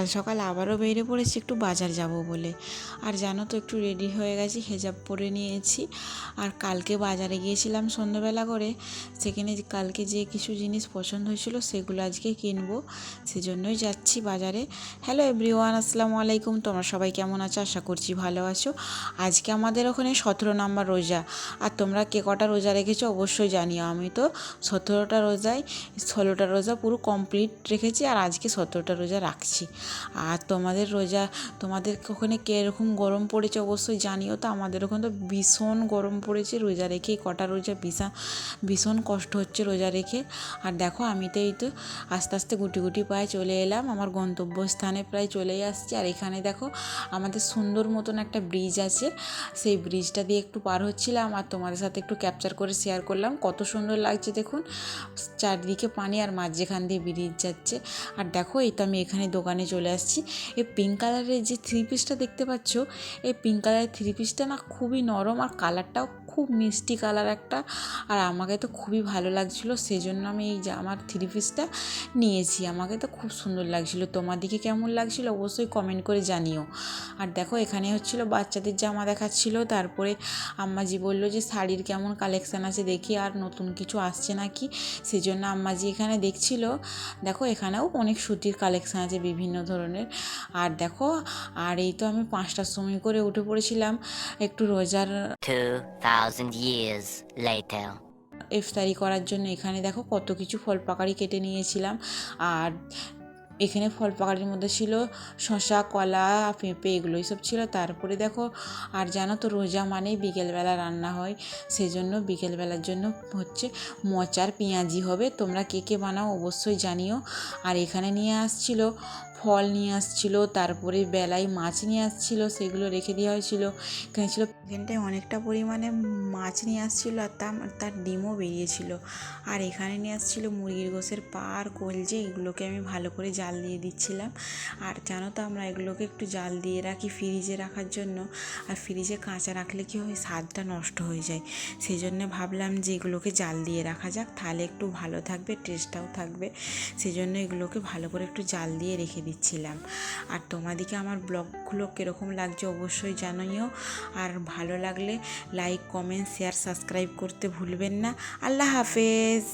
সকাল সকাল আবারও বেরিয়ে পড়েছি, একটু বাজার যাব বলে। আর জানো তো, একটু রেডি হয়ে গেছি, হেজাব পরে নিয়েছি। আর কালকে বাজারে গিয়েছিলাম সন্ধ্যেবেলা করে, সেখানে কালকে যে কিছু জিনিস পছন্দ হয়েছিল, সেগুলো আজকে কিনবো। সেজন্যই যাচ্ছি বাজারে। হ্যালো এভরিওয়ান আসসালামু আলাইকুম, তোমরা সবাই কেমন আছো? আশা করছি ভালো আছো। আজকে আমাদের ওখানে সতেরো নম্বর রোজা। আর তোমরা কে কটা রোজা রেখেছো অবশ্যই জানিও। আমি তো সতেরোটা রোজায় ষোলোটা রোজা পুরো কমপ্লিট রেখেছি, আর আজকে সতেরোটা রোজা রাখছি। আর তোমাদের রোজা তোমাদের ওখানে কীরকম গরম পড়েছে অবশ্যই জানিও তো, আমাদের ওখানে তো ভীষণ গরম পড়েছে রোজা রেখে কটা রোজা ভীষণ ভীষণ কষ্ট হচ্ছে রোজা রেখে। আর দেখো আমি তো এই তো আস্তে আস্তে গুটি গুটি পায়ে চলে এলাম, আমার গন্তব্যস্থানে প্রায় চলেই আসছি। আর এখানে দেখো আমাদের সুন্দর মতন একটা ব্রিজ আছে, সেই ব্রিজটা দিয়ে একটু পার হচ্ছিলাম আর তোমাদের সাথে একটু ক্যাপচার করে শেয়ার করলাম। কত সুন্দর লাগছে দেখুন, চারদিকে পানি আর মাঝখান দিয়ে ব্রিজ যাচ্ছে। আর দেখো এই তো আমি এখানে দোকানে চলে আসছি। এই পিঙ্ক কালারের যে থ্রি পিসটা দেখতে পাচ্ছ, এই পিঙ্ক কালারের থ্রি পিসটা না খুবই নরম আর কালারটাও খুব মিষ্টি কালার একটা। আর আমাকে তো খুবই ভালো লাগছিল সেই জন্য আমি এই আমার থ্রি পিসটা নিয়েছি। আমাকে তো খুব সুন্দর লাগছিল। তোমাদিকে কেমন লাগছিল অবশ্যই কমেন্ট করে জানিও। আর দেখো, এখানে হচ্ছিল বাচ্চাদের জামা দেখাচ্ছিল। তারপরে আম্মাজি বলল যে, শাড়ির কেমন কালেকশান আছে দেখি, আর নতুন কিছু আসছে নাকি? সেজন্য আম্মাজি এখানে দেখছিল। দেখো, এখানেও অনেক সুতির কালেকশান আছে বিভিন্ন ধরনের। আর দেখো, আর এই তো আমি পাঁচটার সময় করে উঠে পড়েছিলাম। একটু রোজার 2,000 years later. ইফতারি করার জন্য এখানে দেখো কত কিছু ফল পাকাড়ি কেটে নিয়েছিলাম। আর এখানে ফল পাকাড়ির মধ্যে ছিল শশা কলা পেঁপে এগুলো সব ছিল। তারপরে দেখো আর জানো তো রোজা মানেই বিকেলবেলা রান্না হয়। সেজন্য বিকেলবেলার জন্য হচ্ছে মোচার পেঁয়াজি হবে। তোমরা কে কে বানাও অবশ্যই জানিও। আর এখানে নিয়ে আসছিল ফল নিয়ে আসছিল, তারপরে বেলায় মাছ নিয়ে আসছিল, সেগুলো রেখে দেওয়া হয়েছিল। এখানে ছিল এখানটায় অনেকটা পরিমাণে মাছ নিয়ে আসছিল আর তার তার ডিমও বেরিয়েছিল। আর এখানে নিয়ে আসছিল মুরগির গোশের পা আর কলজে এগুলোকে আমি ভালো করে জাল দিয়ে দিচ্ছিলাম। আর জানো তো আমরা এগুলোকে একটু জাল দিয়ে রাখি ফ্রিজে রাখার জন্য। আর ফ্রিজে কাঁচা রাখলে কি হয়, স্বাদটা নষ্ট হয়ে যায়। সেই জন্য ভাবলাম যে এগুলোকে জাল দিয়ে রাখা যাক, তাহলে একটু ভালো থাকবে টেস্টটাও থাকবে। সেই জন্য এগুলোকে ভালো করে একটু জাল দিয়ে রেখে দিচ্ছিলাম। আর তোমাদেরকে আমার ব্লগগুলো কীরকম লাগছে অবশ্যই জানাইও। আর ভালো লাগলে লাইক কমেন্ট শেয়ার সাবস্ক্রাইব করতে ভুলবেন না। আল্লাহ হাফেজ।